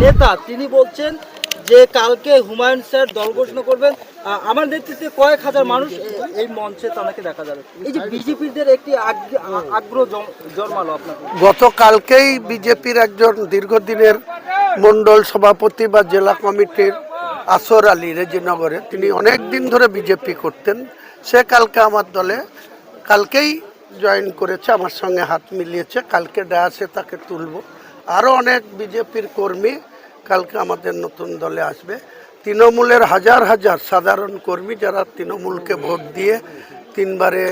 নেতা, তিনি বলছেন যে কালকে হুমায়ুন স্যার দল ঘোষণা করবেন। আমার নেতৃত্বে কয়েক হাজার মানুষ এই মঞ্চে তাকে দেখা যাবে। এই যে বিজেপিদের একটি আগ- আগ্রহ জন্মালো আপনাকে গতকালকেই বিজেপির একজন দীর্ঘদিনের মণ্ডল সভাপতি বা জেলা কমিটির আসর আলী রেজিনগরে, তিনি অনেক দিন ধরে বিজেপি করতেন। সে কালকে আমার দলে, কালকেই জয়েন করেছে, আমার সঙ্গে হাত মিলিয়েছে। কালকে ডায়াসে তাকে তুলব। আরও অনেক বিজেপির কর্মী কালকে আমাদের নতুন দলে আসবে। তৃণমূলের হাজার হাজার সাধারণ কর্মী যারা তৃণমূলকে ভোট দিয়ে তিনবারে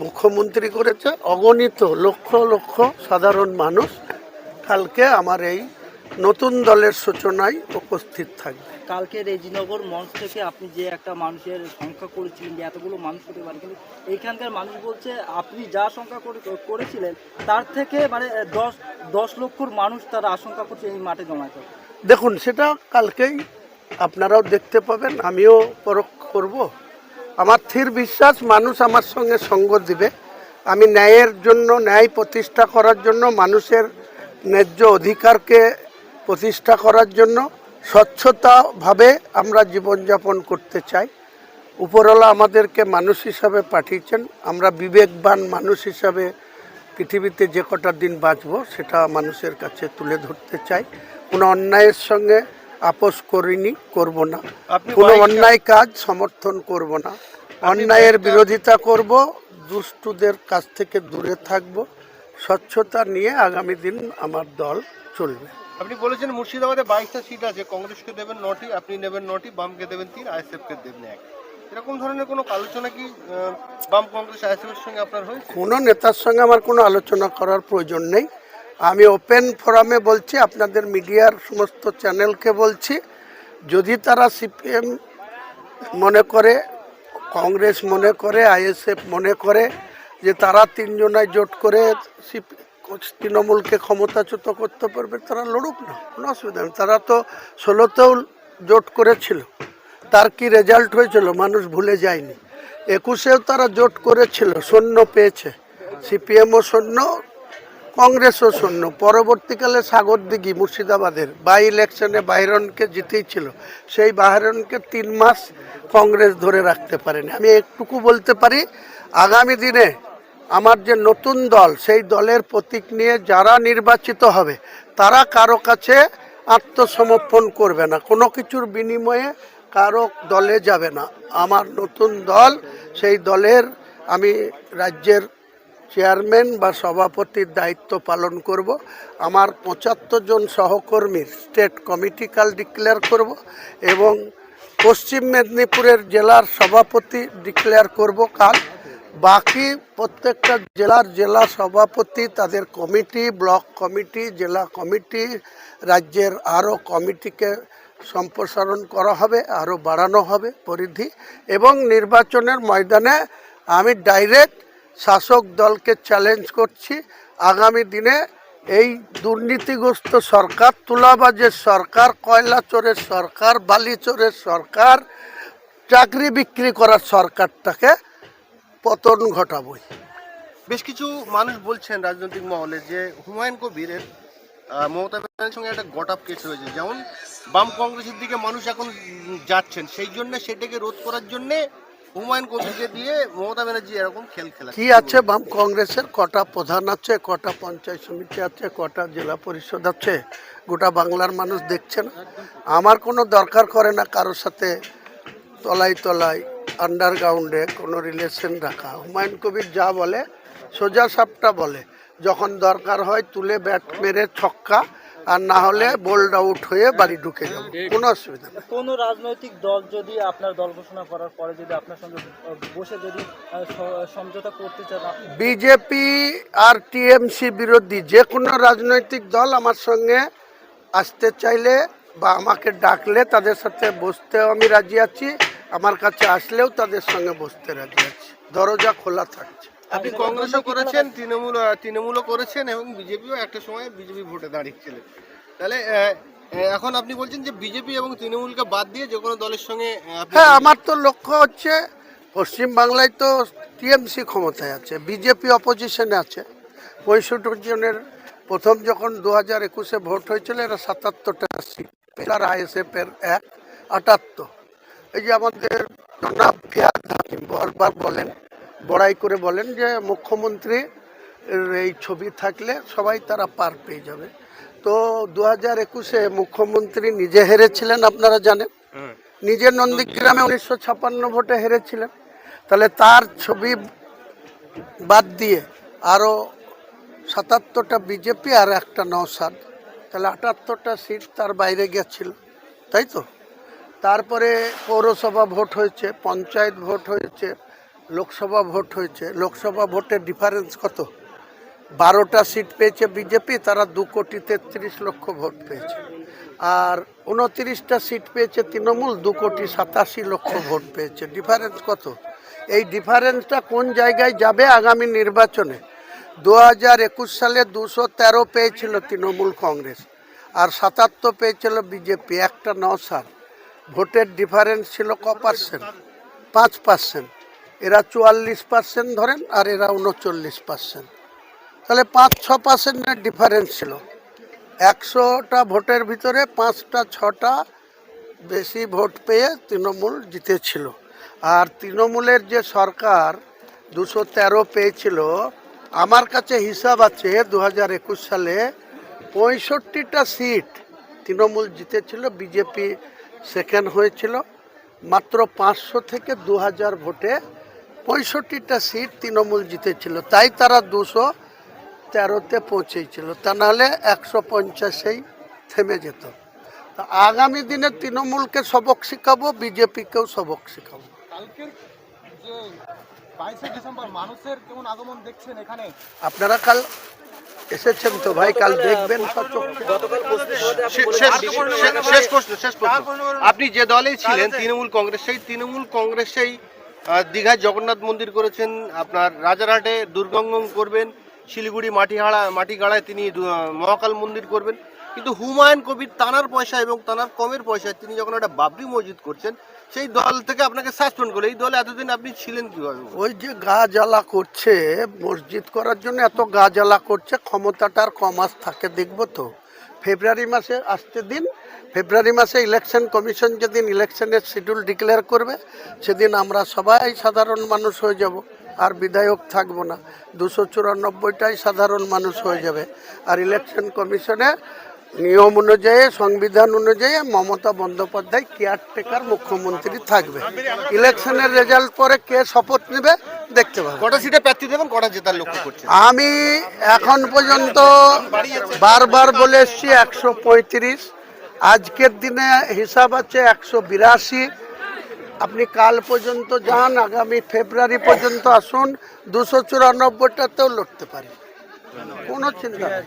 মুখ্যমন্ত্রী করেছে, অগণিত লক্ষ লক্ষ সাধারণ মানুষ কালকে আমার এই নতুন দলের সূচনায় উপস্থিত থাকবে। কালকে রেজিনগর মঞ্চ থেকে আপনি যে একটা মানুষের সংখ্যা করেছিলেন যে এতগুলো মানুষ হতে পারে কিন্তু এইখানকার মানুষ বলছে আপনি যা সংখ্যা করে করেছিলেন তার থেকে মানে দশ দশ লক্ষর মানুষ তারা আশঙ্কা করছে এই মাঠে জমায়েত হবে। দেখুন সেটা কালকেই আপনারাও দেখতে পাবেন আমিও পরোক্ষ করব। আমার স্থির বিশ্বাস মানুষ আমার সঙ্গে সঙ্গ দিবে। আমি ন্যায়ের জন্য ন্যায় প্রতিষ্ঠা করার জন্য মানুষের ন্যায্য অধিকারকে প্রতিষ্ঠা করার জন্য স্বচ্ছতাভাবে আমরা জীবনযাপন করতে চাই। উপরওয়ালা আমাদেরকে মানুষ হিসাবে পাঠিয়েছেন। আমরা বিবেকবান মানুষ হিসাবে পৃথিবীতে যে কটা দিন বাঁচবো সেটা মানুষের কাছে তুলে ধরতে চাই। কোনো অন্যায়ের সঙ্গে আপোষ করিনি করব না। কোনো অন্যায় কাজ সমর্থন করব না। অন্যায়ের বিরোধিতা করব দুষ্টুদের কাছ থেকে দূরে থাকব। স্বচ্ছতা নিয়ে আগামী দিন আমার দল চলবে। আপনি বলেছেন মুর্শিদাবাদে বাইশটা সিট আছে, কংগ্রেসকে দেবেন নটি, আপনি নেবেন নটি, বামকে দেবেন তিন, আইএসএফকে দেবেন এক। এরকম ধরনের কোনো আলোচনা কি বাম কংগ্রেস আইএসএফ এর সঙ্গে আপনার হয়েছে? কোনো নেতার সঙ্গে আমার কোনো আলোচনা করার প্রয়োজন নেই। আমি ওপেন ফোরামে বলছি, আপনাদের মিডিয়ার সমস্ত চ্যানেলকে বলছি, যদি তারা সিপিএম মনে করে, কংগ্রেস মনে করে, আইএসএফ মনে করে, যে তারা তিনজনায় জোট করে তৃণমূলকে ক্ষমতাচ্যুত করতে পারবে, তারা লড়ুক না, কোনো অসুবিধা নেই। তারা তো ষোলোতেও জোট করেছিল, তার কি রেজাল্ট হয়েছিল মানুষ ভুলে যায়নি। একুশেও তারা জোট করেছিল সৈন্য পেয়েছে। সিপিএমও সৈন্য কংগ্রেসও শূন্য। পরবর্তীকালে সাগরদিঘি মুর্শিদাবাদের বাই ইলেকশনে বাইরনকে জিতেছিল, সেই বাইরনকে তিন মাস কংগ্রেস ধরে রাখতে পারেনি। আমি একটুকু বলতে পারি, আগামী দিনে আমার যে নতুন দল, সেই দলের প্রতীক নিয়ে যারা নির্বাচিত হবে, তারা কারও কাছে আত্মসমর্পণ করবে না। কোনো কিছুর বিনিময়ে কারও দলে যাবে না। আমার নতুন দল, সেই দলের আমি রাজ্যের চেয়ারম্যান বা সভাপতির দায়িত্ব পালন করব। আমার পঁচাত্তর জন সহকর্মীর স্টেট কমিটি কাল ডিক্লেয়ার করব এবং পশ্চিম মেদিনীপুরের জেলার সভাপতি ডিক্লেয়ার করব কাল। বাকি প্রত্যেকটা জেলার জেলা সভাপতি, তাদের কমিটি, ব্লক কমিটি, জেলা কমিটি, রাজ্যের আরও কমিটিকে সম্প্রসারণ করা হবে, আরও বাড়ানো হবে পরিধি এবং নির্বাচনের ময়দানে আমি ডাইরেক্ট শাসক দলকে চ্যালেঞ্জ করছি। আগামী দিনে এই দুর্নীতিগ্রস্ত সরকার, তুলাবাজের সরকার কয়লা চোরের সরকার বালি চোরের সরকার, চাকরি বিক্রি করার সরকারটাকে পতন ঘটাবই। বেশ কিছু মানুষ বলছেন রাজনৈতিক মহলে যে হুমায়ুন কবিরের মমতা ব্যানার্জির সঙ্গে একটা গট কেস হয়েছে। যেমন বাম কংগ্রেসের দিকে মানুষ এখন যাচ্ছেন সেই জন্য সেটাকে রোধ করার জন্য হুমায়ুন কবিরকে দিয়ে মমতা ব্যানার্জি এরকম খেল খেলা কি আছে বাম কংগ্রেসের? কটা প্রধান আছে কটা পঞ্চায়েত সমিতি আছে কটা জেলা পরিষদ আছে? গোটা বাংলার মানুষ দেখছে না। আমার কোনো দরকার করে না কারোর সাথে তলায় তলায় আন্ডারগ্রাউন্ডে কোনো রিলেশন রাখা। হুমায়ুন কবির যা বলে সোজা সাপটা বলে যখন দরকার হয় তুলে ব্যাট মেরে ছক্কা আর না হলে বোল্ড আউট হয়ে বাড়ি ঢুকে যাব। কোনো অসুবিধা নেই। কোনো রাজনৈতিক দল যদি আপনার দল ঘোষণা করার পরে যদি আপনার সঙ্গে বসে যদি সমঝোতা করতে চান বিজেপি আর টিএমসি বিরোধী যে কোনো রাজনৈতিক দল আমার সঙ্গে আসতে চাইলে বা আমাকে ডাকলে তাদের সাথে বসতেও আমি রাজি আছি। আমার কাছে আসলেও তাদের সঙ্গে বসতে রাজি আছি। দরজা খোলা থাকছে। আপনি কংগ্রেসও করেছেন তৃণমূল তৃণমূলও করেছেন এবং বিজেপিও একটা সময় বিজেপি ভোটে দাঁড়িয়েছিলেন। তাহলে এখন আপনি বলছেন যে বিজেপি এবং তৃণমূলকে বাদ দিয়ে যে কোনো দলের সঙ্গে হ্যাঁ আমার তো লক্ষ্য হচ্ছে পশ্চিম বাংলায় তো টিএমসি ক্ষমতায় আছে বিজেপি অপোজিশনে আছে। পঁয়ষট্টি জনের প্রথম যখন দু হাজার একুশে ভোট হয়েছিল এরা সাতাত্তরটা সিট পেলার আইএসএফ এর এক আটাত্তর। এই যে আমাদের জনাব ফিয়াদ হাকিম বারবার বলেন বড়াই করে বলেন যে মুখ্যমন্ত্রী এই ছবি থাকলে সবাই তারা পার পেয়ে যাবে। তো দু হাজার একুশে মুখ্যমন্ত্রী নিজে হেরেছিলেন আপনারা জানেন। নিজে নন্দীগ্রামে উনিশশো ছাপান্ন ভোটে হেরেছিলেন। তাহলে তার ছবি বাদ দিয়ে আরও সাতাত্তরটা বিজেপি আর একটা নৌসাদ তাহলে আটাত্তরটা সিট তার বাইরে গেছিল তাই তো? তারপরে পৌরসভা ভোট হয়েছে, পঞ্চায়েত ভোট হয়েছে, লোকসভা ভোট হয়েছে। লোকসভা ভোটের ডিফারেন্স কত? বারোটা সিট পেয়েছে বিজেপি তারা দু কোটি তেত্রিশ লক্ষ ভোট পেয়েছে। আর উনত্রিশটা সিট পেয়েছে তৃণমূল, দু কোটি সাতাশি লক্ষ ভোট পেয়েছে। ডিফারেন্স কত? এই ডিফারেন্সটা কোন জায়গায় যাবে আগামী নির্বাচনে? দু হাজার একুশ সালে দুশো তেরো পেয়েছিল তৃণমূল কংগ্রেস, আর সাতাত্তর পেয়েছিল বিজেপি একটা ন নসার ভোটের ডিফারেন্স ছিল ক পার্সেন্ট পাঁচ পার্সেন্ট এরা চুয়াল্লিশ পার্সেন্ট ধরেন, আর এরা উনচল্লিশ পার্সেন্ট তাহলে পাঁচ, ছ পার্সেন্টের ডিফারেন্স ছিল। একশোটা ভোটের ভিতরে পাঁচটা, ছটা বেশি ভোট পেয়ে তৃণমূল জিতেছিল। আর তৃণমূলের যে সরকার দুশো তেরো পেয়েছিল, আমার কাছে হিসাব আছে দু হাজার একুশ সালে পঁয়ষট্টিটা সিট তৃণমূল জিতেছিল, বিজেপি সেকেন্ড হয়েছিল মাত্র পাঁচশো থেকে দু হাজার ভোটে পঁয়ষট্টিটা সিট তৃণমূল জিতেছিল। তাই তারা দুশো তেরোতে পৌঁছেছিল। তা নাহলে একশো পঞ্চাশেই থেমে যেত। তা আগামী দিনে তৃণমূলকে সবক শেখাবো বিজেপিকেও সবক শিখাবো। আপনারা কাল এসেছেন তো ভাই কাল দেখবেন শেষ প্রশ্ন প্রশ্ন আপনি যে দলেই ছিলেন তৃণমূল কংগ্রেস সেই তৃণমূল কংগ্রেসেই দীঘায় জগন্নাথ মন্দির করেছেন আপনার রাজারহাটে দুর্গঙ্গম করবেন শিলিগুড়ি মাটিহাড়া মাটিগাড়ায় তিনি মহাকাল মন্দির করবেন। কিন্তু হুমায়ুন কবির তানার পয়সা এবং তানার কমের পয়সায় তিনি যখন একটা বাবরি মসজিদ করছেন, সেই দল থেকে আপনাকে সাসপেন্ড করল। এই দলে এতদিন আপনি ছিলেন কীভাবে? ওই যে গা জ্বালা করছে, মসজিদ করার জন্য এত গা জ্বালা করছে ক্ষমতাটার কমাস থাকে, দেখব তো। ফেব্রুয়ারি মাসে আসতে দিন, ফেব্রুয়ারি মাসে ইলেকশন কমিশন যেদিন ইলেকশনের শিডিউল ডিক্লেয়ার করবে, সেদিন আমরা সবাই সাধারণ মানুষ হয়ে যাব, আর বিধায়ক থাকব না। দুশো চুরানব্বইটাই সাধারণ মানুষ হয়ে যাবে। আর ইলেকশন কমিশনে নিয়ম অনুযায়ী সংবিধান অনুযায়ী মমতা বন্দ্যোপাধ্যায় কেয়ারটেকার মুখ্যমন্ত্রী থাকবে। ইলেকশনের রেজাল্ট পরে কে শপথ নেবে দেখতে পাবো। কটা সিটে প্রার্থী দেবেন কটা জেতার লক্ষ্য করছেন? আমি এখন পর্যন্ত বারবার বলে এসছি একশো পঁয়ত্রিশ। আজকের দিনে হিসাব আছে একশো বিরাশি। আপনি কাল পর্যন্ত যান আগামী ফেব্রুয়ারি পর্যন্ত আসুন। দুশো চুরানব্বইটাতেও লড়তে পারি। কোনো চিন্তা নেই।